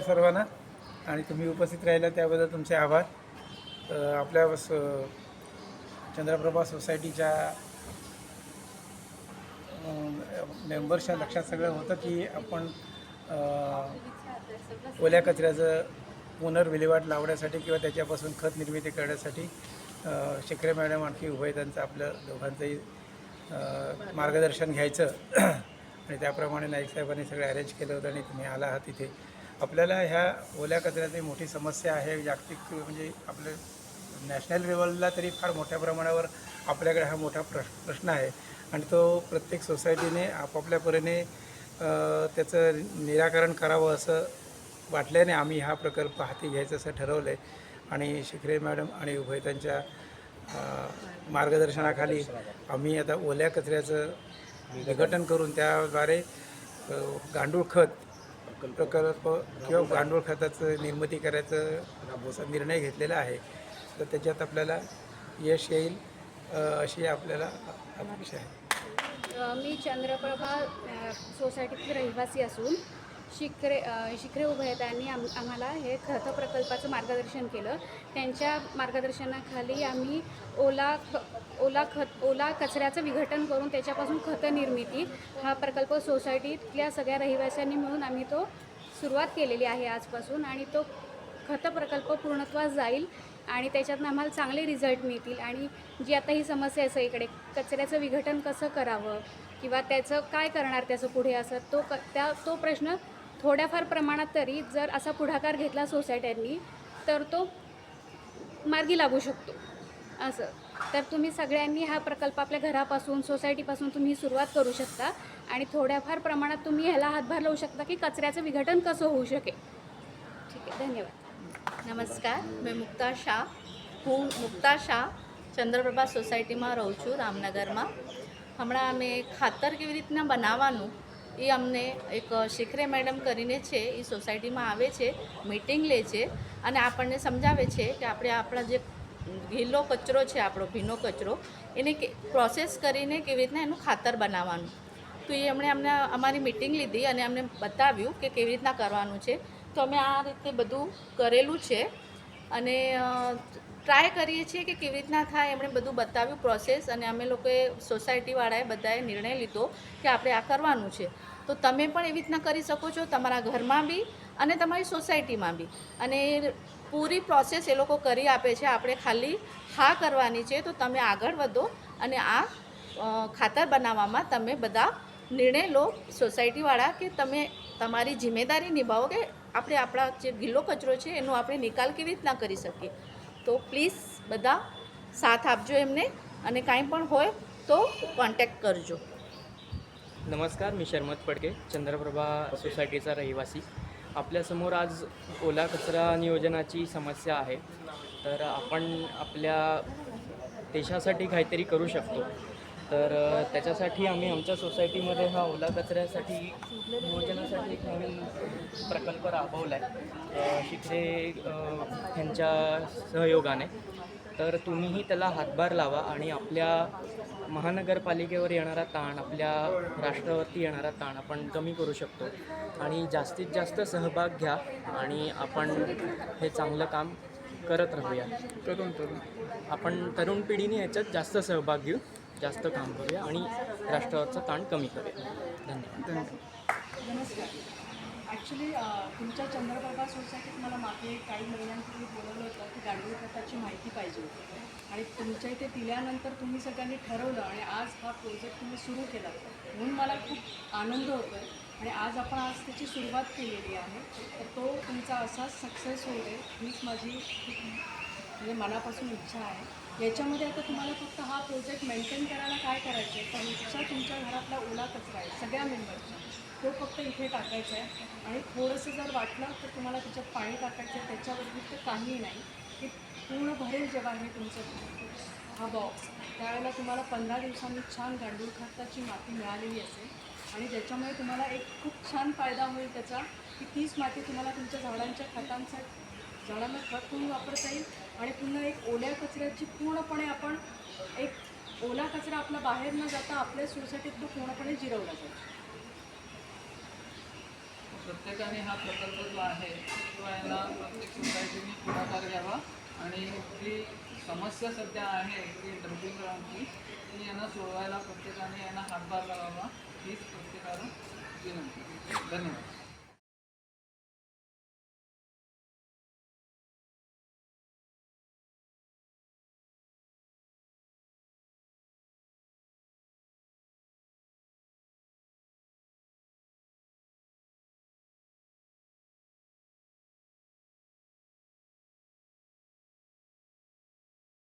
सर्वांना. आणि तुम्ही उपस्थित राहिला त्याबद्दल तुमचे आभार. आपल्या स चंद्रप्रभा सोसायटीच्या मेंबर्सच्या लक्षात सगळं होतं की आपण ओल्या कचऱ्याचं पुनर्विल्हेवाट लावण्यासाठी किंवा त्याच्यापासून खत निर्मिती करण्यासाठी शिखरे मॅडम आणखी उभय त्यांचं आपलं दोघांचंही मार्गदर्शन घ्यायचं. आणि त्याप्रमाणे नाईक साहेबांनी सगळं अरेंज केलं होतं आणि तुम्ही आला आहात तिथे आपल्याला ह्या ओल्या कचऱ्याची मोठी समस्या आहे. जागतिक म्हणजे आपलं नॅशनल लेवलला तरी फार मोठ्या प्रमाणावर आपल्याकडे हा मोठा प्रश प्रश्न आहे. आणि तो प्रत्येक सोसायटीने आपापल्या परीने त्याचं निराकरण करावं असं वाटल्याने आम्ही हा प्रकल्प हाती घ्यायचं असं ठरवलं आहे आणि शिखरे मॅडम आणि उभयतांच्या मार्गदर्शनाखाली आम्ही आता ओल्या कचऱ्याचं विघटन करून त्याद्वारे गांडूळ खत प्रकल्प किंवा गांडूळ खताचं निर्मिती करायचं असा निर्णय घेतलेला आहे तर त्याच्यात आपल्याला यश येईल अशी आपल्याला अपेक्षा आहे. मी चंद्रप्रभा सोसायटीतील रहिवासी असून शिखरे शिखरे उभे आहेत उभयतांनी आम आम्हाला हे खत प्रकल्पाचं मार्गदर्शन केलं. त्यांच्या मार्गदर्शनाखाली आम्ही ओला ख ओला खत ओला कचऱ्याचं विघटन करून त्याच्यापासून खत निर्मिती हा प्रकल्प सोसायटीतल्या सगळ्या रहिवाशांनी मिळून आम्ही तो सुरुवात केलेली आहे आजपासून आणि तो खत प्रकल्प पूर्णत्वास जाईल आणि त्याच्यातनं आम्हाला चांगले रिझल्ट मिळतील. आणि जी आता ही समस्या असं इकडे कचऱ्याचं विघटन कसं करावं किंवा त्याचं काय करणार त्याचं पुढे असं तो क त्या तो प्रश्न थोड्याफार प्रमाणात तरी जर असा पुढाकार घेतला सोसायट्यांनी तर तो मार्गी लागू शकतो असं तर तुम्ही सगळ्यांनी हा प्रकल्प आपल्या घरापासून सोसायटीपासून तुम्ही सुरुवात करू शकता आणि थोड्याफार प्रमाणात तुम्ही ह्याला हातभार लावू शकता की कचऱ्याचं विघटन कसं होऊ शकेल ठीक आहे ધન્યવાદ નમસ્કાર મેં મુક્તા શાહ હું મુક્તા શાહ ચંદ્રપ્રભા સોસાયટીમાં રહું છું રામનગરમાં હમણાં અમે ખાતર કેવી રીતના બનાવવાનું એ અમને એક શિખરે મેડમ કરીને છે, એ સોસાયટીમાં આવે છે, મિટિંગ લે છે અને આપણને સમજાવે છે કે આપણે આપણા જે ગીલો કચરો છે, આપણો ભીનો કચરો, એને પ્રોસેસ કરીને કેવી રીતના એનું ખાતર બનાવવાનું. તો એ એમણે અમને અમારી મિટિંગ લીધી અને અમને બતાવ્યું કે કેવી રીતના કરવાનું છે. તો અમે આ રીતે બધું કરેલું છે અને ટ્રાય કરીએ છીએ કે કેવી રીતના થાય, એમણે બધું બતાવ્યું પ્રોસેસ અને અમે લોકોએ સોસાયટીવાળાએ બધાએ નિર્ણય લીધો કે આપણે આ કરવાનું છે. તો તમે પણ એવી રીતના કરી શકો છો, તમારા ઘરમાં બી અને તમારી સોસાયટીમાં બી. અને પૂરી પ્રોસેસ એ લોકો કરી આપે છે, આપણે ખાલી હા કરવાની છે, તો તમે આગળ વધો અને આ ખાતર બનાવવામાં તમે બધા નિર્ણય લો સોસાયટીવાળા કે તમે તમારી જિમ્મેદારી નિભાવો કે આપણે આપણા જે ગીલો કચરો છે, એનો આપણે નિકાલ કેવી રીતના કરી શકીએ. તો પ્લીઝ બધા સાથ આપજો એમને અને કાંઈ पण હોય તો કોન્ટેક્ટ કરજો नमस्कार मी शर्मत पडके चंद्रप्रभा सोसायटीचा रहिवासी आपल्यासमोर आज ओला कचरा नियोजनाची समस्या आहे तर आपण आपल्या देशासाठी काहीतरी करू शकतो तर त्याच्यासाठी आम्ही आमच्या सोसायटीमध्ये हा ओला कचऱ्यासाठी नियोजनासाठी एक नवीन प्रकल्प राबवला आहे शिक्षे ह्यांच्या सहयोगाने. तर तुम्हीही त्याला हातभार लावा आणि आपल्या महानगरपालिकेवर येणारा ताण आपल्या राष्ट्रावरती येणारा ताण आपण कमी करू शकतो. आणि जास्तीत जास्त सहभाग घ्या आणि आपण हे चांगलं काम करत राहूया. तरुण तरुण आपण तरुण पिढीने याच्यात जास्त सहभाग घेऊ. जास्त काम करूया आणि राष्ट्रावरचा ताण कमी करूया. धन्यवाद. नमस्कार. ॲक्च्युली तुमच्या चंद्रप्रभा सोसायटीत मला मागे काही महिन्यांपूर्वी बोलवलं होतं की गांडूळ खताची माहिती पाहिजे होती. आणि तुमच्या इथे दिल्यानंतर तुम्ही सगळ्यांनी ठरवलं आणि आज हा प्रोजेक्ट तुम्ही सुरू केला. म्हणून मला खूप आनंद होतो आहे आणि आज आपण आज त्याची सुरुवात केलेली आहे. तर तो तुमचा असाच सक्सेस होऊ दे हीच माझी खूप म्हणजे मनापासून इच्छा आहे. याच्यामध्ये आता तुम्हाला फक्त हा प्रोजेक्ट मेंटेन करायला काय करायचं आहे तर तुमचा तुमच्या घरातला ओला कचरा आहे सगळ्या मेंबरचा तो फक्त इथे टाकायचा आहे. आणि थोडंसं जर वाटलं तर तुम्हाला त्याच्यात पाणी टाकायचं आहे. त्याच्या काही नाही. की पूर्ण भरेल जेव्हा हे तुमचं हा बॉक्स त्यावेळेला तुम्हाला पंधरा दिवसांनी छान गांडूळ खताची माती मिळालेली असेल. आणि ज्याच्यामुळे तुम्हाला एक खूप छान फायदा होईल त्याचा की तीच माती तुम्हाला तुमच्या झाडांच्या खतांचा झाडांना खत म्हणून वापरता येईल. आणि पुन्हा एक ओल्या कचऱ्याची पूर्णपणे आपण एक ओला कचरा आपला बाहेर न जाता आपल्या सोसायटीत तो पूर्णपणे जिरवला जातो. प्रत्येकाने हा प्रकल्प जो आहे तो याला प्रत्येक सोसायटीने पुढाकार घ्यावा. आणि जी समस्या सध्या आहे की डम्पिंग ती यांना सोडवायला प्रत्येकाने यांना हातभार लावावा. हीच प्रत्येकाला विनंती. धन्यवाद.